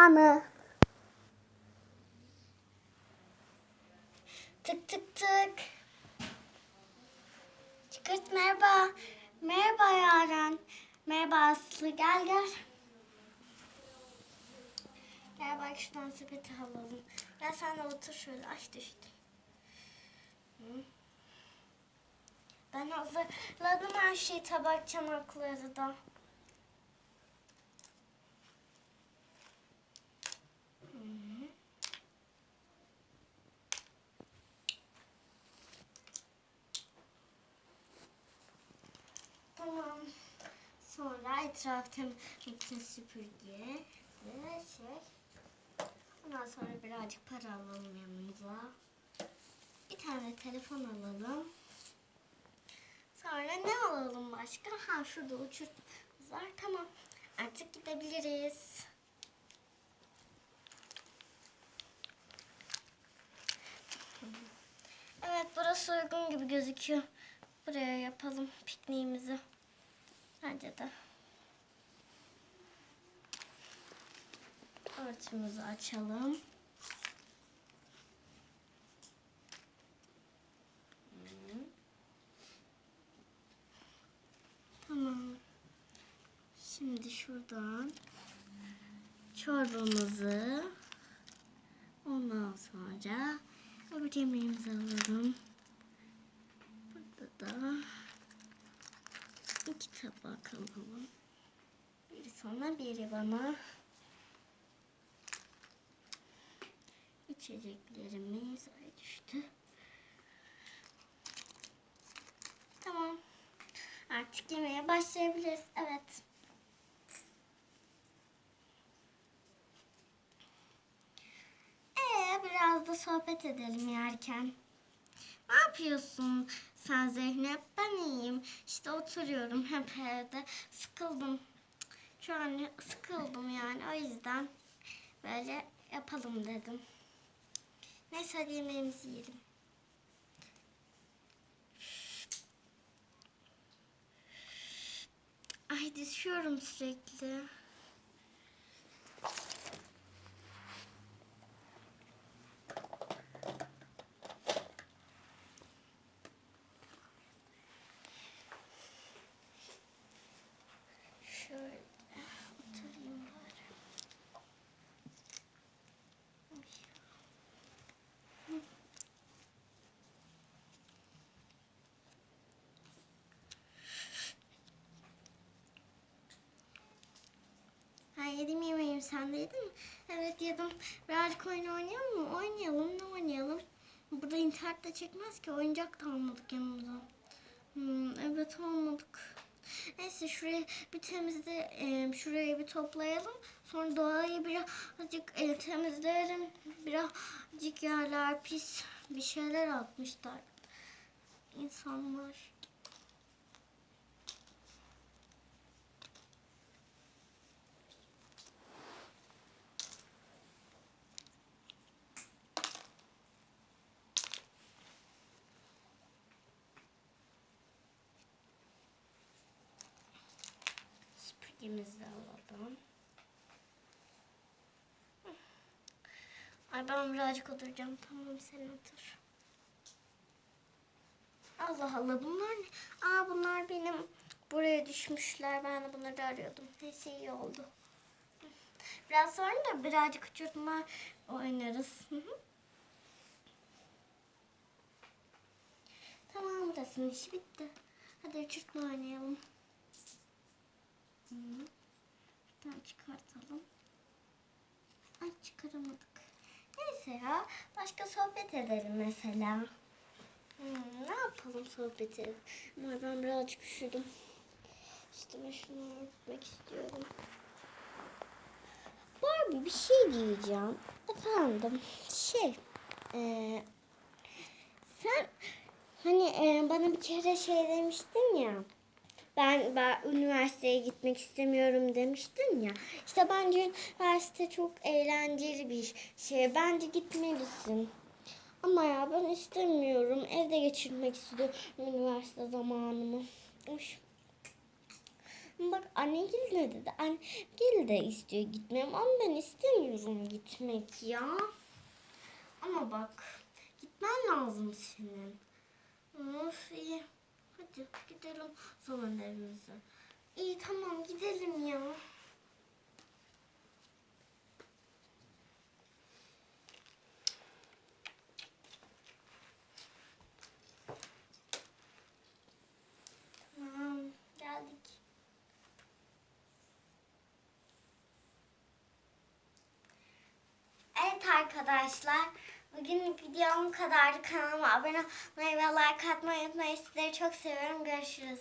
zamanı. Tık tık tık. Çıkart merhaba. Merhaba Yaren. Merhaba Aslı gel gel. Gel bak şuradan sepeti alalım. Gel sen de otur şöyle. Ay düştü. Ben hazırladım her şeyi tabak çanakları da. Hı. Tamam. Sonra etraf temizlikte süpürge ve şey. Ondan sonra birazcık para alalım yanımıza. Bir tane telefon alalım. Sonra ne alalım başka? Ha şurada uçurtmamız var. Tamam. Artık gidebiliriz. Evet burası uygun gibi gözüküyor. Buraya yapalım pikniğimizi. Bence de. Örtümüzü açalım. Tamam. Şimdi şuradan çorbamızı ondan sonra öbür yemeğimizi alalım. Burada da iki tabak alalım. Biri sana biri bana. İçeceklerimiz ay düştü. Tamam. Artık yemeğe başlayabiliriz. Evet. Ee, biraz da sohbet edelim yerken. Ne yapıyorsun sen Zeynep? İyiyim. İşte oturuyorum hep evde. Sıkıldım. Şu an sıkıldım yani. O yüzden böyle yapalım dedim. Neyse hadi yemeğimizi yiyelim. Ay düşüyorum sürekli. Şöyle oturayım bari. Ha yedim yemeğim sen de yedin mi? Evet yedim. Birazcık oyun oynayalım mı? Oynayalım ne oynayalım? Burada internet de çekmez ki oyuncak da almadık yanımıza. Hmm, evet almadık. Neyse şurayı bir temizle, e, şurayı bir toplayalım. Sonra doğayı birazcık e, temizleyelim. Birazcık yerler pis bir şeyler atmışlar. İnsanlar. De alalım. Ay ben birazcık oturacağım. Tamam sen otur. Allah Allah bunlar ne? Aa bunlar benim buraya düşmüşler. Ben de bunları arıyordum. Neyse iyi oldu. Biraz sonra da birazcık uçurtma oynarız. Tamam burasının işi bitti. Hadi uçurtma oynayalım. Bir tane çıkartalım. Ay çıkaramadık. Neyse ya. Başka sohbet edelim mesela. Hmm, ne yapalım sohbet edelim. Ama ben birazcık üşüdüm. Üstüme şunu örtmek istiyorum. Barbie bir şey diyeceğim. Efendim şey. eee, sen hani eee, bana bir kere şey demiştin ya. Ben, ben üniversiteye gitmek istemiyorum demiştin ya. İşte bence üniversite çok eğlenceli bir şey. Bence gitmelisin. Ama ya ben istemiyorum. Evde geçirmek istiyorum üniversite zamanımı. Uş. Bak annegil ne dedi? Annegil de istiyor gitmem ama ben istemiyorum gitmek ya. Ama bak gitmen lazım senin. Of iyi. Hadi gidelim salon evimize. İyi tamam gidelim ya. Geldik. Evet arkadaşlar. Bugün videom kadardı. Kanalıma abone olmayı ve like atmayı unutmayın. Sizleri çok seviyorum. Görüşürüz.